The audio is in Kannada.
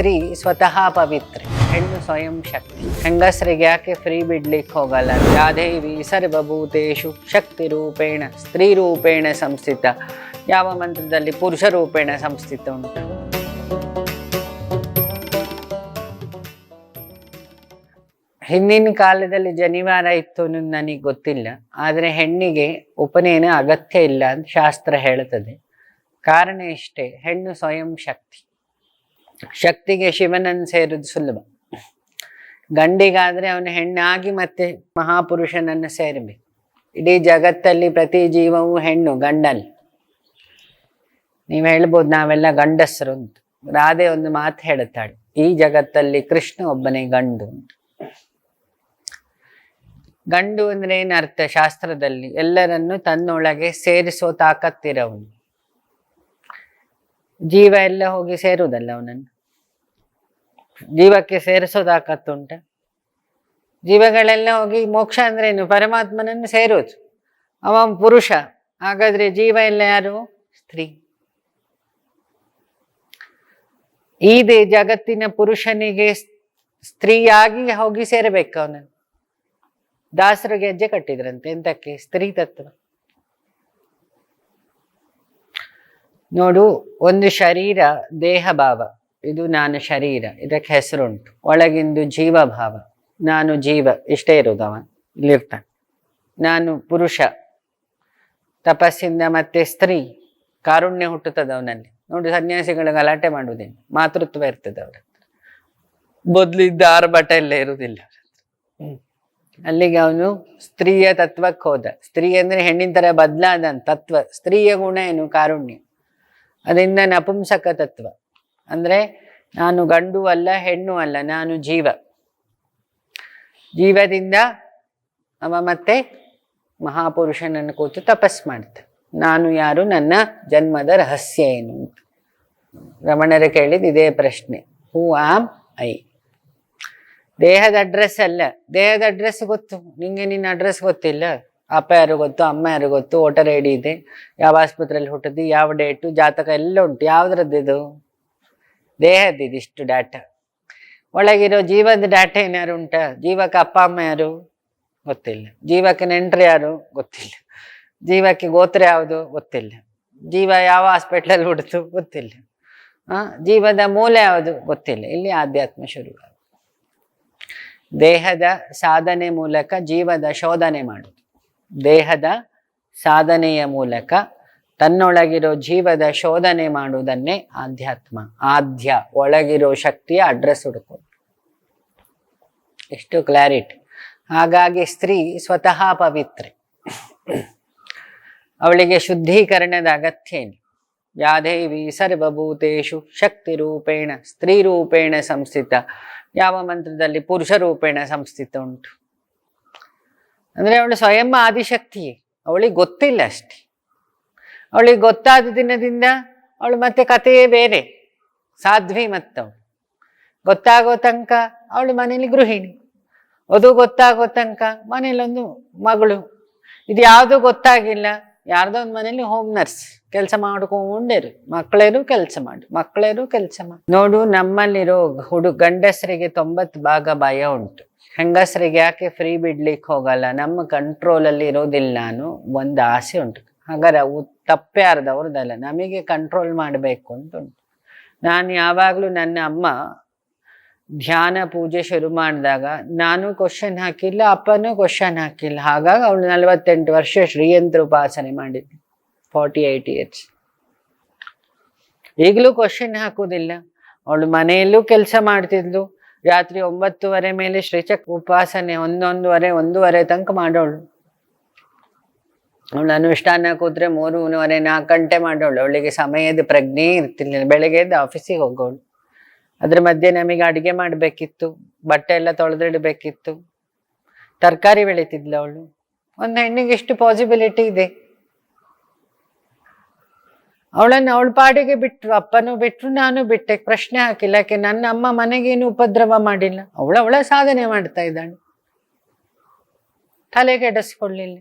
ಸ್ತ್ರೀ ಸ್ವತಃ ಪವಿತ್ರೆ. ಹೆಣ್ಣು ಸ್ವಯಂ ಶಕ್ತಿ. ಹೆಂಗಸರಿಗೆ ಯಾಕೆ ಫ್ರೀ ಬಿಡ್ಲಿಕ್ಕೆ ಹೋಗಲ್ಲ? ಯಾದೇವಿ ಸರ್ವಭೂತೇಶು ಶಕ್ತಿ ರೂಪೇಣ, ಸ್ತ್ರೀ ರೂಪೇಣ ಸಂಸ್ಥಿತ. ಯಾವ ಮಂತ್ರದಲ್ಲಿ ಪುರುಷ ರೂಪೇಣ ಸಂಸ್ಥಿತ ಉಂಟು? ಹಿಂದಿನ ಕಾಲದಲ್ಲಿ ಜನಿವಾರ ಇತ್ತು ಅನ್ನೋದು ನನಗೆ ಗೊತ್ತಿಲ್ಲ. ಆದರೆ ಹೆಣ್ಣಿಗೆ ಉಪನಯನ ಅಗತ್ಯ ಇಲ್ಲ ಅಂತ ಶಾಸ್ತ್ರ ಹೇಳುತ್ತದೆ. ಕಾರಣ ಇಷ್ಟೇ, ಹೆಣ್ಣು ಸ್ವಯಂ ಶಕ್ತಿ. ಶಕ್ತಿಗೆ ಶಿವನನ್ನು ಸೇರೋದು ಸುಲಭ. ಗಂಡಿಗಾದ್ರೆ ಅವನು ಹೆಣ್ಣಾಗಿ ಮತ್ತೆ ಮಹಾಪುರುಷನನ್ನು ಸೇರಬೇಕು. ಇಡೀ ಜಗತ್ತಲ್ಲಿ ಪ್ರತಿ ಜೀವವೂ ಹೆಣ್ಣು, ಗಂಡಲ್ಲಿ. ನೀವು ಹೇಳ್ಬೋದು ನಾವೆಲ್ಲ ಗಂಡಸರು ಅಂತ. ರಾಧೆ ಒಂದು ಮಾತು ಹೇಳುತ್ತಾಳೆ, ಈ ಜಗತ್ತಲ್ಲಿ ಕೃಷ್ಣ ಒಬ್ಬನೇ ಗಂಡು ಗಂಡು ಅಂದ್ರೆ ಏನರ್ಥ ಶಾಸ್ತ್ರದಲ್ಲಿ ಎಲ್ಲರನ್ನು ತನ್ನೊಳಗೆ ಸೇರಿಸೋ ತಾಕತ್ತಿರವನು. ಜೀವ ಎಲ್ಲ ಹೋಗಿ ಸೇರುವುದಲ್ಲ ಅವನನ್ನು. ಜೀವಕ್ಕೆ ಸೇರಿಸೋದಾಕತ್ತುಂಟ. ಜೀವಗಳೆಲ್ಲ ಹೋಗಿ ಮೋಕ್ಷ ಅಂದ್ರೇನು ಪರಮಾತ್ಮನನ್ನು ಸೇರೋದು. ಅವ ಪುರುಷ. ಹಾಗಾದ್ರೆ ಜೀವ ಎಲ್ಲ ಯಾರು? ಸ್ತ್ರೀ. ಈ ಜಗತ್ತಿನ ಪುರುಷನಿಗೆ ಸ್ತ್ರೀಯಾಗಿ ಹೋಗಿ ಸೇರಬೇಕು ಅವನನ್ನು. ದಾಸರಿಗೆ ಗೆಜ್ಜೆ ಕಟ್ಟಿದ್ರಂತೆ. ಎಂತಕ್ಕೆ? ಸ್ತ್ರೀ ತತ್ವ. ನೋಡು, ಒಂದು ಶರೀರ ದೇಹ ಭಾವ. ಇದು ನಾನು ಶರೀರ ಇದಕ್ಕೆ ಹೆಸರುಂಟು. ಒಳಗಿಂದು ಜೀವ ಭಾವ ನಾನು ಜೀವ ಇಷ್ಟೇ ಇರೋದು ಅವನು. ಇಲ್ಲಿರ್ತಾನೆ ನಾನು ಪುರುಷ. ತಪಸ್ಸಿಂದ ಮತ್ತೆ ಸ್ತ್ರೀ. ಕಾರುಣ್ಯ ಹುಟ್ಟುತ್ತದೆ ಅವನಲ್ಲಿ. ನೋಡಿ ಸನ್ಯಾಸಿಗಳ ಗಲಾಟೆ ಮಾಡುವುದೇನು? ಮಾತೃತ್ವ ಇರ್ತದೆ ಅವರ ಮೊದ್ಲಿದ್ದ ಆರ್ಭಟ ಎಲ್ಲ ಇರುವುದಿಲ್ಲ ಅವ್ರ ಹತ್ರ. ಅಲ್ಲಿಗೆ ಅವನು ಸ್ತ್ರೀಯ ತತ್ವಕ್ಕೆ ಹೋದ. ಸ್ತ್ರೀ ಅಂದ್ರೆ ಹೆಣ್ಣಿನ ತರ ಬದಲಾದ ತತ್ವ. ಸ್ತ್ರೀಯ ಗುಣ ಏನು? ಕಾರುಣ್ಯ. ಅದರಿಂದ ನಪುಂಸಕ ತತ್ವ. ಅಂದ್ರೆ ನಾನು ಗಂಡು ಅಲ್ಲ, ಹೆಣ್ಣು ಅಲ್ಲ, ನಾನು ಜೀವ. ಜೀವದಿಂದ ಅವ ಮತ್ತೆ ಮಹಾಪುರುಷನನ್ನು ಕೂತು ತಪಸ್ ಮಾಡ್ತ. ನಾನು ಯಾರು, ನನ್ನ ಜನ್ಮದ ರಹಸ್ಯ ಏನು ಅಂತ. ರಮಣರು ಕೇಳಿದ ಇದೇ ಪ್ರಶ್ನೆ ಹೂ ಆಮ್ ಐ ದೇಹದ ಅಡ್ರೆಸ್ ಅಲ್ಲ. ದೇಹದ ಅಡ್ರೆಸ್ ಗೊತ್ತು. ನಿಂಗೆ ನಿನ್ನ ಅಡ್ರೆಸ್ ಗೊತ್ತಿಲ್ಲ. ಅಪ್ಪ ಯಾರು ಗೊತ್ತು, ಅಮ್ಮ ಯಾರು ಗೊತ್ತು, ವೋಟರ್ ಐ ಇದೆ, ಯಾವ ಆಸ್ಪತ್ರೆಯಲ್ಲಿ ಹುಟ್ಟಿದ್ದು, ಯಾವ ಡೇಟು ಜಾತಕ ಎಲ್ಲ ಉಂಟು. ಯಾವ್ದ್ರದ್ದು ಇದು? ದೇಹದ ಇದಿಷ್ಟು ಡಾಟಾ ಒಳಗಿರೋ ಜೀವದ ಡಾಟಾ ಏನಾರು ಉಂಟ? ಜೀವಕ್ಕೆ ಅಪ್ಪ, ಅಮ್ಮ ಯಾರು? ಗೊತ್ತಿಲ್ಲ. ಜೀವಕ್ಕೆ ನೆಂಟ್ರು ಯಾರು? ಗೊತ್ತಿಲ್ಲ. ಜೀವಕ್ಕೆ ಗೋತ್ರ ಯಾವುದು? ಗೊತ್ತಿಲ್ಲ. ಜೀವ ಯಾವ ಹಾಸ್ಪಿಟ್ಲಲ್ಲಿ ಹುಡ್ತು? ಗೊತ್ತಿಲ್ಲ. ಆ, ಜೀವದ ಮೂಲ ಯಾವುದು? ಗೊತ್ತಿಲ್ಲ. ಇಲ್ಲಿ ಆಧ್ಯಾತ್ಮ ಶುರು ದೇಹದ ಸಾಧನೆ ಮೂಲಕ ಜೀವದ ಶೋಧನೆ ಮಾಡುದು. ದೇಹದ ಸಾಧನೆಯ ಮೂಲಕ ತನ್ನೊಳಗಿರೋ ಜೀವದ ಶೋಧನೆ ಮಾಡುವುದನ್ನೇ ಆಧ್ಯಾತ್ಮ. ಆದ್ಯ ಒಳಗಿರೋ ಶಕ್ತಿಯ ಅಡ್ರೆಸ್ ಹುಡುಕೋದು ಎಷ್ಟು ಕ್ಲಾರಿಟಿ ಹಾಗಾಗಿ ಸ್ತ್ರೀ ಸ್ವತಃ ಪವಿತ್ರೆ. ಅವಳಿಗೆ ಶುದ್ಧೀಕರಣದ ಅಗತ್ಯ ಇಲ್ಲ ಯಾದೇವಿ ಸರ್ವಭೂತೇಶು ಶಕ್ತಿ ರೂಪೇಣ ಸ್ತ್ರೀ ರೂಪೇಣ ಸಂಸ್ಥಿತ. ಯಾವ ಮಂತ್ರದಲ್ಲಿ ಪುರುಷ ರೂಪೇಣ ಸಂಸ್ಥಿತ ಉಂಟು? ಅಂದ್ರೆ ಅವಳು ಸ್ವಯಂ ಆದಿಶಕ್ತಿಯೇ. ಅವಳಿಗೆ ಗೊತ್ತಿಲ್ಲ ಅಷ್ಟೇ. ಅವಳಿಗೆ ಗೊತ್ತಾದ ದಿನದಿಂದ ಅವಳು ಮತ್ತೆ ಕಥೆಯೇ ಬೇರೆ. ಸಾಧ್ವಿ ಮತ್ತವಳು ಗೊತ್ತಾಗೋ ತನಕ ಅವಳು ಮನೇಲಿ ಗೃಹಿಣಿ. ಅದು ಗೊತ್ತಾಗೋ ತನಕ ಮನೇಲೊಂದು ಮಗಳು. ಇದು ಯಾವುದು ಗೊತ್ತಾಗಿಲ್ಲ. ಯಾರ್ದೋ ಒಂದು ಮನೇಲಿ ಹೋಮ್ ನರ್ಸ್ ಕೆಲಸ ಮಾಡ್ಕೊಂಡಿರು. ಮಕ್ಕಳೇರು ಕೆಲಸ ಮಾಡು ಮಕ್ಕಳೇರು ಕೆಲಸ ಮಾಡು. ನೋಡು, ನಮ್ಮಲ್ಲಿರೋ ಹುಡು ಗಂಡಸರಿಗೆ ತೊಂಬತ್ತು ಭಾಗ ಭಯ ಉಂಟು. ಹೆಂಗಸರಿಗೆ ಯಾಕೆ ಫ್ರೀ ಬಿಡ್ಲಿಕ್ಕೆ ಹೋಗಲ್ಲ? ನಮ್ಮ ಕಂಟ್ರೋಲಲ್ಲಿ ಇರೋದಿಲ್ಲ ನಾನು ಒಂದು ಆಸೆ ಉಂಟು. ಹಾಗಾದ್ರೆ ಅವು ತಪ್ಪೇ ಅರ್ಧವ್ರದ್ದಲ್ಲ ನಮಗೆ ಕಂಟ್ರೋಲ್ ಮಾಡಬೇಕು ಅಂತ ಉಂಟು ನಾನು ಯಾವಾಗಲೂ ನನ್ನ ಅಮ್ಮ ಧ್ಯಾನ ಪೂಜೆ ಶುರು ಮಾಡಿದಾಗ ನಾನು ಕ್ವಶನ್ ಹಾಕಿಲ್ಲ, ಅಪ್ಪನೂ ಕ್ವಶನ್ ಹಾಕಿಲ್ಲ. ಹಾಗಾಗಿ ಅವಳು ನಲವತ್ತೆಂಟು ವರ್ಷ ಶ್ರೀಯಂತ್ರ ಉಪಾಸನೆ ಮಾಡಿದ್ಳು ಫಾರ್ಟಿ ಏಯ್ಟ್ ಇಯರ್ಸ್ ಈಗಲೂ ಕ್ವಶನ್ ಹಾಕೋದಿಲ್ಲ. ಅವಳು ಮನೆಯಲ್ಲೂ ಕೆಲಸ ಮಾಡ್ತಿದ್ಲು. ರಾತ್ರಿ ಒಂಬತ್ತುವರೆ ಮೇಲೆ ಶ್ರೀಚಕ್ ಉಪಾಸನೆ, ಒಂದೊಂದುವರೆ, ಒಂದೂವರೆ ತನಕ ಮಾಡೋಳು. ಅವಳು ಅನುಷ್ಠಾನ ಕೂತ್ರೆ ಮೂರುವರೆ, ನಾಲ್ಕು ಗಂಟೆ ಮಾಡೋಳು. ಅವಳಿಗೆ ಸಮಯದ ಪ್ರಜ್ಞೆ ಇರ್ತಿರ್ಲಿಲ್ಲ. ಬೆಳಗ್ಗೆ ಎದ್ದು ಆಫೀಸಿಗೆ ಹೋಗೋಳು. ಅದ್ರ ಮಧ್ಯೆ ನಮಗೆ ಅಡುಗೆ ಮಾಡಬೇಕಿತ್ತು. ಬಟ್ಟೆ ಎಲ್ಲ ತೊಳೆದಿಡಬೇಕಿತ್ತು. ತರಕಾರಿ ಬೆಳೀತಿದ್ಲು ಅವಳು. ಒಂದು ಹೆಣ್ಣಿಗೆ ಎಷ್ಟು ಪಾಸಿಬಿಲಿಟಿ ಇದೆ. ಅವಳನ್ನು ಅವಳ ಪಾಡಿಗೆ ಬಿಟ್ರು, ಅಪ್ಪನೂ ಬಿಟ್ರು, ನಾನು ಬಿಟ್ಟೆ. ಪ್ರಶ್ನೆ ಹಾಕಿಲ್ಲ. ಯಾಕೆ? ನನ್ನ ಅಮ್ಮ ಮನೆಗೇನು ಉಪದ್ರವ ಮಾಡಿಲ್ಲ. ಅವಳ ಅವಳ ಸಾಧನೆ ಮಾಡ್ತಾ ಇದ್ದಾಳೆ. ತಲೆ ಕೆಡಿಸ್ಕೊಳ್ಳಿಲ್ಲ